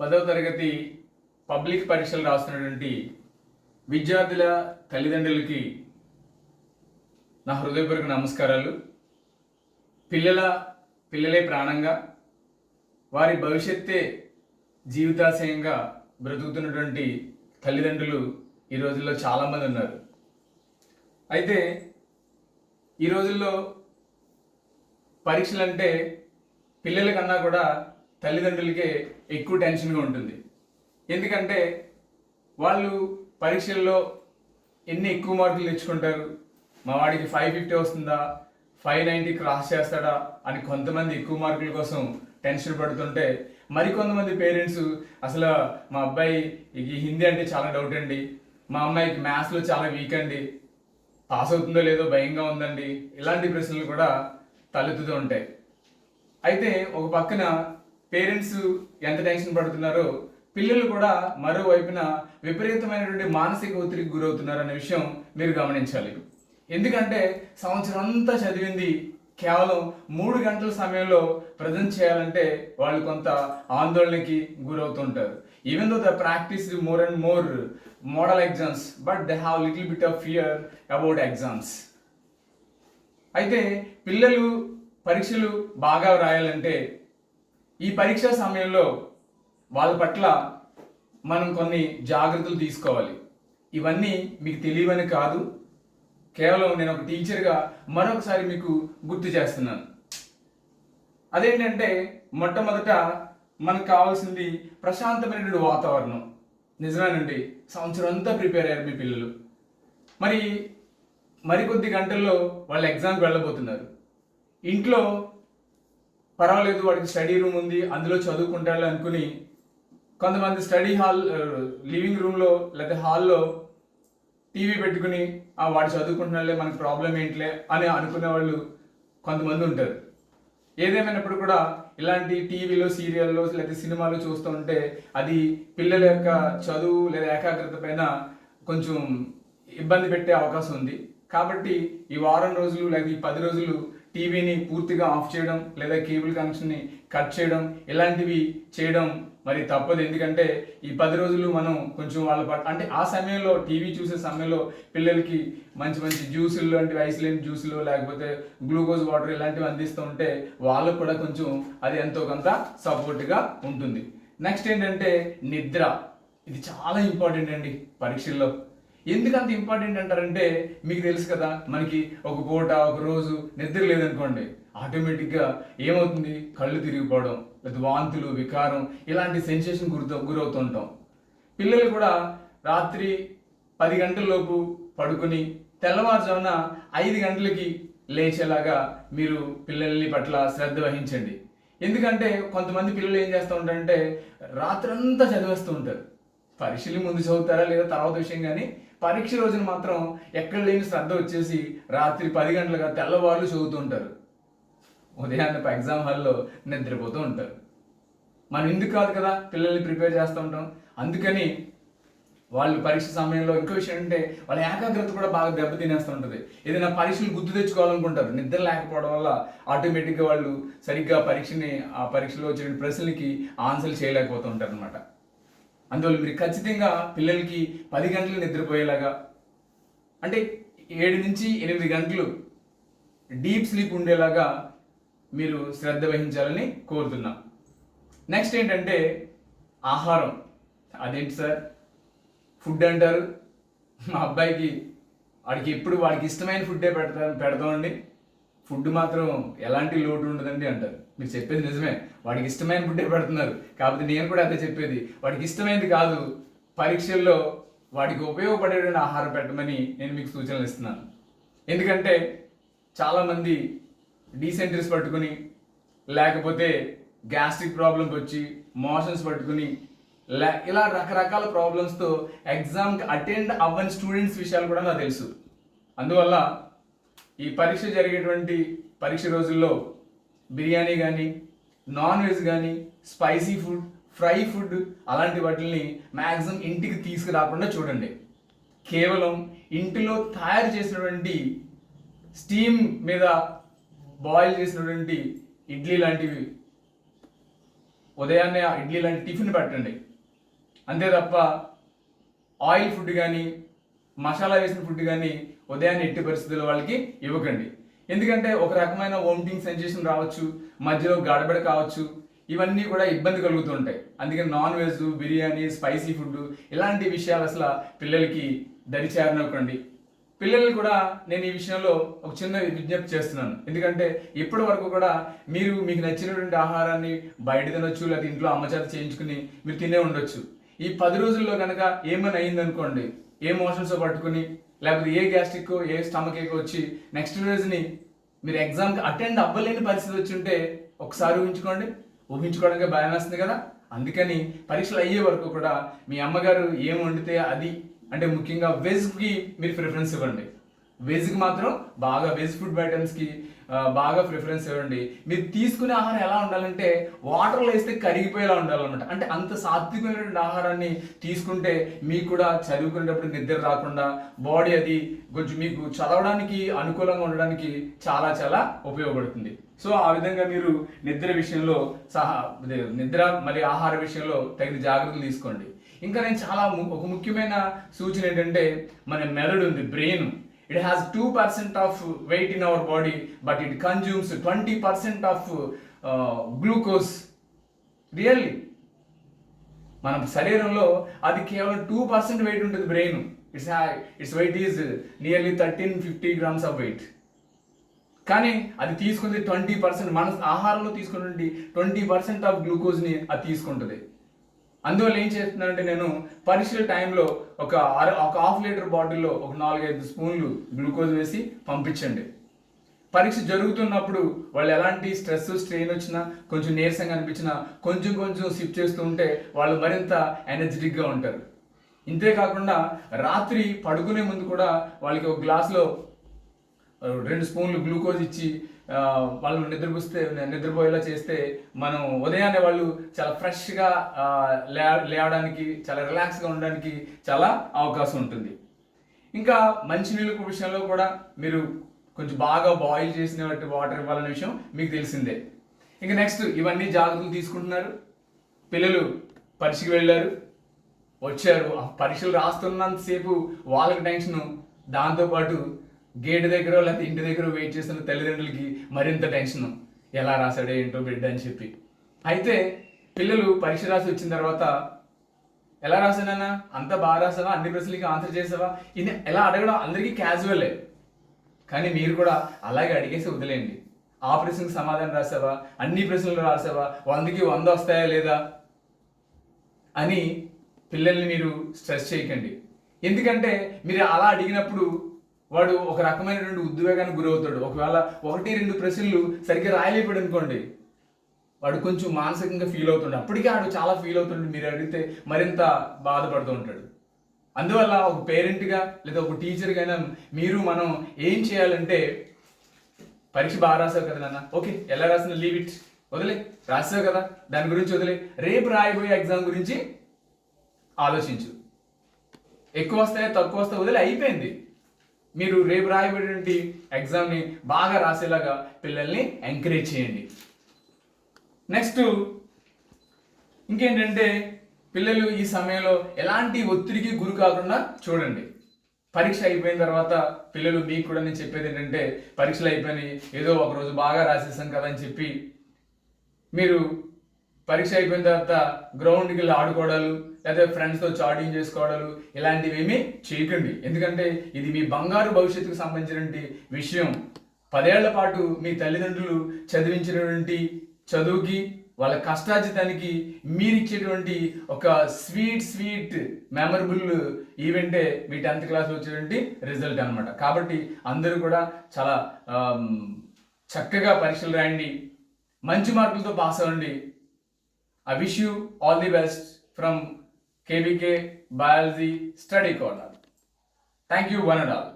పదవ తరగతి పబ్లిక్ పరీక్షలు రాస్తున్నటువంటి విద్యార్థుల తల్లిదండ్రులకి నా హృదయపూర్వక నమస్కారాలు. పిల్లల పిల్లలే ప్రాణంగా వారి భవిష్యత్తే జీవితాశయంగా బ్రతుకుతున్నటువంటి తల్లిదండ్రులు ఈ రోజుల్లో చాలామంది ఉన్నారు. అయితే ఈ రోజుల్లో పరీక్షలు అంటే పిల్లల కన్నా కూడా తల్లిదండ్రులకే ఎక్కువ టెన్షన్గా ఉంటుంది. ఎందుకంటే వాళ్ళు పరీక్షల్లో ఎన్ని ఎక్కువ మార్కులు తెచ్చుకుంటారు? మా వాడికి ఫైవ్ ఫిఫ్టీ వస్తుందా? ఫైవ్ నైంటీ క్రాస్ చేస్తాడా? అని కొంతమంది ఎక్కువ మార్కుల కోసం టెన్షన్ పడుతుంటే మరికొంతమంది పేరెంట్స్ అసలు మా అబ్బాయి ఈ హిందీ అంటే చాలా డౌట్ అండి. మా అమ్మాయికి మ్యాథ్స్లో చాలా వీక్ అండి. పాస్ అవుతుందో లేదో భయంగా ఉందండి. ఇలాంటి ప్రశ్నలు కూడా తలెత్తుతూ ఉంటాయి. అయితే ఒక పక్కన పేరెంట్స్ ఎంత టెన్షన్ పడుతున్నారో పిల్లలు కూడా మరోవైపున విపరీతమైనటువంటి మానసిక ఒత్తిడికి గురవుతున్నారు అనే విషయం మీరు గమనించాలి. ఎందుకంటే సంవత్సరం అంతా చదివింది కేవలం మూడు గంటల సమయంలో ప్రజెంట్ చేయాలంటే వాళ్ళు కొంత ఆందోళనకి గురవుతుంటారు. Even though the practice more and more model exams but they have little bit of fear about exams అయితే పిల్లలు పరీక్షలు బాగా వ్రాయాలంటే ఈ పరీక్షా సమయంలో వాళ్ళ పట్ల మనం కొన్ని జాగ్రత్తలు తీసుకోవాలి. ఇవన్నీ మీకు తెలియవని కాదు. కేవలం నేను ఒక టీచర్గా మరొకసారి మీకు గుర్తు చేస్తున్నాను. అదేంటంటే మొట్టమొదట మనకు కావాల్సింది ప్రశాంతమైనటువంటి వాతావరణం. నిజమేనండి సంవత్సరం అంతా ప్రిపేర్ అయ్యారు మీ పిల్లలు. మరి మరికొద్ది గంటల్లో వాళ్ళు ఎగ్జామ్కి వెళ్ళబోతున్నారు. ఇంట్లో పర్వాలేదు వాడికి స్టడీ రూమ్ ఉంది అందులో చదువుకుంటాడు అనుకుని కొంతమంది స్టడీ హాల్ లివింగ్ రూమ్లో లేకపోతే హాల్లో టీవీ పెట్టుకుని ఆ వాడు చదువుకుంటున్నాడులే మనకు ప్రాబ్లం ఏంటిలే అని అనుకునే వాళ్ళు కొంతమంది ఉంటారు. ఏదేమైనప్పుడు కూడా ఇలాంటి టీవీలో సీరియల్లో లేకపోతే సినిమాలు చూస్తూ ఉంటే అది పిల్లల యొక్క చదువు లేదా ఏకాగ్రత పైన కొంచెం ఇబ్బంది పెట్టే అవకాశం ఉంది. కాబట్టి ఈ వారం రోజులు లేదా ఈ పది రోజులు టీవీని పూర్తిగా ఆఫ్ చేయడం లేదా కేబుల్ కనెక్షన్ని కట్ చేయడం ఇలాంటివి చేయడం మరి తప్పదు. ఎందుకంటే ఈ పది రోజులు మనం కొంచెం వాళ్ళ పట్ల అంటే ఆ సమయంలో టీవీ చూసే సమయంలో పిల్లలకి మంచి మంచి జ్యూసులు లాంటివి ఐస్ లేని జ్యూసులు లేకపోతే గ్లూకోజ్ వాటర్ ఇలాంటివి అందిస్తూ ఉంటే వాళ్ళకు కూడా కొంచెం అది ఎంతో కొంత సపోర్ట్గా ఉంటుంది. నెక్స్ట్ ఏంటంటే నిద్ర. ఇది చాలా ఇంపార్టెంట్ అండి పరీక్షల్లో. ఎందుకు అంత ఇంపార్టెంట్ అంటారంటే మీకు తెలుసు కదా మనకి ఒక పూట ఒక రోజు నిద్ర లేదనుకోండి ఆటోమేటిక్గా ఏమవుతుంది? కళ్ళు తిరిగిపోవడం లేదా వాంతులు వికారం ఇలాంటి సెన్సేషన్ గురితో గురవుతుంటాం. పిల్లలు కూడా రాత్రి పది గంటలలోపు పడుకుని పడుకొని తెల్లవారుజామున ఐదు గంటలకి లేచేలాగా మీరు పిల్లల్ని పట్ల శ్రద్ధ వహించండి. ఎందుకంటే కొంతమంది పిల్లలు ఏం చేస్తూ ఉంటారంటే రాత్రంతా చదివేస్తూ ఉంటారు. పరీక్షలు ముందు చదువుతారా లేదా తర్వాత విషయం కానీ పరీక్ష రోజున మాత్రం ఎక్కడ లేని శ్రద్ధ వచ్చేసి రాత్రి పది గంటలుగా తెల్లవాళ్ళు చదువుతూ ఉంటారు. ఉదయాన్నే ఎగ్జామ్ హాల్లో నిద్రపోతూ ఉంటారు. మనం ఎందుకు కాదు కదా పిల్లల్ని ప్రిపేర్ చేస్తూ ఉంటాం. అందుకని వాళ్ళు పరీక్ష సమయంలో ఇంకో విషయం అంటే వాళ్ళ ఏకాగ్రత కూడా బాగా దెబ్బతినేస్తూ ఉంటుంది. ఏదైనా పరీక్షలు గుర్తు తెచ్చుకోవాలనుకుంటారు. నిద్ర లేకపోవడం వల్ల ఆటోమేటిక్గా వాళ్ళు సరిగ్గా పరీక్షని ఆ పరీక్షలో వచ్చిన ప్రశ్నలకి ఆన్సర్లు చేయలేకపోతూ ఉంటారు అనమాట అందువల్ల మీరు ఖచ్చితంగా పిల్లలకి పది గంటలు నిద్రపోయేలాగా అంటే ఏడు నుంచి ఎనిమిది గంటలు డీప్ స్లీప్ ఉండేలాగా మీరు శ్రద్ధ వహించాలని కోరుతున్నా. నెక్స్ట్ ఏంటంటే ఆహారం. అదేంటి సార్? ఫుడ్ అంటారు. మా అబ్బాయికి వాడికి ఎప్పుడు వాడికి ఇష్టమైన ఫుడ్డే పెడతా పెడతామండి. ఫుడ్ మాత్రం ఎలాంటి లోటు ఉండదండి అంటారు. మీరు చెప్పేది నిజమే. వాడికి ఇష్టమైన ఫుడ్డే పెడుతున్నారు? కాకపోతే నేను కూడా అదే చెప్పేది. వాడికి ఇష్టమైనది కాదు. పరీక్షల్లో వాడికి ఉపయోగపడేటువంటి ఆహారం పెట్టమని నేను మీకు సూచనలు ఇస్తున్నాను. ఎందుకంటే చాలామంది డీసెంట్రీస్ పట్టుకుని లేకపోతే గ్యాస్ట్రిక్ ప్రాబ్లమ్స్ వచ్చి మోషన్స్ పట్టుకుని లే ఇలా రకరకాల ప్రాబ్లమ్స్తో ఎగ్జామ్కి అటెండ్ అవ్వని స్టూడెంట్స్ విషయాలు కూడా నాకు తెలుసు. అందువల్ల ఈ పరీక్ష జరిగేటువంటి పరీక్ష రోజుల్లో బిర్యానీ కానీ నాన్ వెజ్ కానీ స్పైసీ ఫుడ్ ఫ్రై ఫుడ్ అలాంటి వాటిని మ్యాక్సిమం ఇంటికి తీసుకురాకుండా చూడండి. కేవలం ఇంటిలో తయారు చేసినటువంటి స్టీమ్ మీద బాయిల్ చేసినటువంటి ఇడ్లీ లాంటివి. ఉదయాన్నే ఇడ్లీ లాంటి టిఫిన్ పెట్టండి. అంతే తప్ప ఆయిల్ ఫుడ్ కానీ మసాలా వేసిన ఫుడ్ కానీ ఉదయాన్నే ఎట్టి పరిస్థితుల్లో వాళ్ళకి ఇవ్వకండి. ఎందుకంటే ఒక రకమైన వామిటింగ్ సెన్సేషన్ రావచ్చు మధ్యలో గడబడ కావచ్చు ఇవన్నీ కూడా ఇబ్బంది కలుగుతుంటాయి. అందుకని non veg biryani spicy food ఇలాంటి విషయాలు అసలు పిల్లలకి దరిచేరనివ్వకండి పిల్లలు కూడా నేను ఈ విషయంలో ఒక చిన్న విజ్ఞప్తి చేస్తున్నాను. ఎందుకంటే ఇప్పటి వరకు కూడా మీరు మీకు నచ్చినటువంటి ఆహారాన్ని బయట తినొచ్చు లేదా ఇంట్లో అమ్మచేత చేయించుకుని మీరు తినే ఉండొచ్చు. ఈ పది రోజుల్లో కనుక ఏమైనా అయిందనుకోండి ఏ మోషన్స్ పట్టుకుని లేకపోతే ఏ గ్యాస్ట్రిక్ ఏ స్టమక్ ఏకో వచ్చి నెక్స్ట్ రోజుని మీరు ఎగ్జామ్కి అటెండ్ అవ్వలేని పరిస్థితి వచ్చి ఉంటే ఒకసారి ఊహించుకోండి. ఊహించుకోవడానికి భయం వేస్తుంది కదా. అందుకని పరీక్షలు అయ్యే వరకు కూడా మీ అమ్మగారు ఏం వండితే అది అంటే ముఖ్యంగా వెజ్కి మీరు ప్రిఫరెన్స్ ఇవ్వండి. వెజ్కి మాత్రం బాగా వెజ్ ఫుడ్ ఐటమ్స్కి బాగా ప్రిఫరెన్స్ ఇవ్వండి. మీరు తీసుకునే ఆహారం ఎలా ఉండాలంటే వాటర్లో వేస్తే కరిగిపోయేలా ఉండాలన్నమాట. అంటే అంత సాత్వికమైనటువంటి ఆహారాన్ని తీసుకుంటే మీకు కూడా చదువుకునేటప్పుడు నిద్ర రాకుండా బాడీ అది కొంచెం మీకు చదవడానికి అనుకూలంగా ఉండడానికి చాలా చాలా ఉపయోగపడుతుంది. సో ఆ విధంగా మీరు నిద్ర విషయంలో సహా నిద్ర మళ్ళీ ఆహార విషయంలో తగిన జాగ్రత్తలు తీసుకోండి. ఇంకా నేను చాలా ము- ఒక ముఖ్యమైన సూచన ఏంటంటే మన మెదడు ఉంది brain. It has two percent of weight in our body but it consumes twenty percent of glucose really మన శరీరంలో అది కేవలం టూ పర్సెంట్ వెయిట్ ఉంటుంది brain it's it's weight is nearly thirteen fifty grams of weight కానీ అది తీసుకుంది twenty percent మన ఆహారంలో తీసుకున్నటువంటి ట్వంటీ పర్సెంట్ ఆఫ్ గ్లూకోజ్ని అది తీసుకుంటుంది. అందువల్ల ఏం చేస్తున్నానంటే నేను పరీక్షల టైంలో ఒక అర ఒక హాఫ్ లీటర్ బాటిల్లో ఒక నాలుగైదు స్పూన్లు గ్లూకోజ్ వేసి పంపించండి. పరీక్ష జరుగుతున్నప్పుడు వాళ్ళు ఎలాంటి స్ట్రెస్ స్ట్రెయిన్ వచ్చినా కొంచెం నీరసంగా అనిపించినా కొంచెం కొంచెం సిప్ చేస్తూ ఉంటే వాళ్ళు మరింత ఎనర్జెటిక్గా ఉంటారు. ఇంతేకాకుండా రాత్రి పడుకునే ముందు కూడా వాళ్ళకి ఒక గ్లాస్లో రెండు స్పూన్లు గ్లూకోజ్ ఇచ్చి వాళ్ళు నిద్రపుస్తే నిద్రపోయేలా చేస్తే మనం ఉదయాన్నే వాళ్ళు చాలా ఫ్రెష్గా లే లేవడానికి చాలా రిలాక్స్గా ఉండడానికి చాలా అవకాశం ఉంటుంది. ఇంకా మంచినీళ్ళ విషయంలో కూడా మీరు కొంచెం బాగా బాయిల్ చేసిన వాటర్ ఇవ్వాలనే విషయం మీకు తెలిసిందే. ఇంకా నెక్స్ట్ ఇవన్నీ జాగ్రత్తలు తీసుకుంటున్నారు. పిల్లలు పరీక్షకి వెళ్ళారు. వచ్చారు. పరీక్షలు రాస్తున్నంతసేపు వాళ్ళకి టెన్షన్. దాంతోపాటు గేట్ దగ్గర లేకపోతే ఇంటి దగ్గర వెయిట్ చేస్తున్న తల్లిదండ్రులకి మరింత టెన్షన్ ఎలా రాశాడో ఏంటో బిడ్డ అని చెప్పి. అయితే పిల్లలు పరీక్ష రాసి వచ్చిన తర్వాత ఎలా రాసానన్నా అంత బాగా రాసావా? అన్ని ప్రశ్నలకి ఆన్సర్ చేసావా? ఇది ఎలా అడగడం అందరికీ క్యాజువలే కానీ మీరు కూడా అలాగే అడిగేసి వదిలేయండి. ఆ ప్రశ్నకు సమాధానం రాసావా? అన్ని ప్రశ్నలు రాసావా? వందకి వంద వస్తాయా లేదా? అని పిల్లల్ని మీరు స్ట్రెస్ చేయకండి. ఎందుకంటే మీరు అలా అడిగినప్పుడు వాడు ఒక రకమైనటువంటి ఉద్వేగానికి గురవుతాడు. ఒకవేళ ఒకటి రెండు ప్రశ్నలు సరిగ్గా రాయలేపాడు అనుకోండి వాడు కొంచెం మానసికంగా ఫీల్ అవుతుండే. అప్పటికే ఆడు చాలా ఫీల్ అవుతుండే. మీరు అడిగితే మరింత బాధపడుతూ ఉంటాడు. అందువల్ల ఒక పేరెంట్గా లేదా ఒక టీచర్గా మీరు మనం ఏం చేయాలంటే పరీక్ష బాగా రాసావు కదా నాన్న? ఓకే ఎలా రాసిన లీవ్ ఇట్ వదిలే రాసావు కదా? దాని గురించి వదిలే. రేపు రాయబోయే ఎగ్జామ్ గురించి ఆలోచించు. ఎక్కువ వస్తాయా తక్కువ వస్తాయి వదిలే అయిపోయింది. మీరు రేపు రాయబడినటువంటి ఎగ్జామ్ని బాగా రాసేలాగా పిల్లల్ని ఎంకరేజ్ చేయండి. నెక్స్ట్ ఇంకేంటంటే పిల్లలు ఈ సమయంలో ఎలాంటి ఒత్తిడికి గురి కాకుండా చూడండి. పరీక్ష అయిపోయిన తర్వాత పిల్లలు మీకు కూడా నేను చెప్పేది ఏంటంటే పరీక్షలు అయిపోయినాయి ఏదో ఒక రోజు బాగా రాసేసాం కదా అని చెప్పి మీరు పరీక్ష అయిపోయిన తర్వాత గ్రౌండ్కి వెళ్ళి ఆడుకోవడాలు లేదా ఫ్రెండ్స్తో చాటింగ్ చేసుకోవడాలు ఇలాంటివి ఏమీ చేయకండి. ఎందుకంటే ఇది మీ బంగారు భవిష్యత్తుకు సంబంధించినటువంటి విషయం. పదేళ్ళ పాటు మీ తల్లిదండ్రులు చదివించినటువంటి చదువుకి వాళ్ళ కష్టార్జితానికి మీరు ఇచ్చేటువంటి ఒక స్వీట్ స్వీట్ మెమరబుల్ ఈవెంటే మీ టెన్త్ క్లాస్లో వచ్చేటువంటి రిజల్ట్ అన్నమాట. కాబట్టి అందరూ కూడా చాలా చక్కగా పరీక్షలు రాయండి. మంచి మార్కులతో పాస్ అవ్వండి. I wish you all the best from KBK Biology Study Corner. Thank you one and all.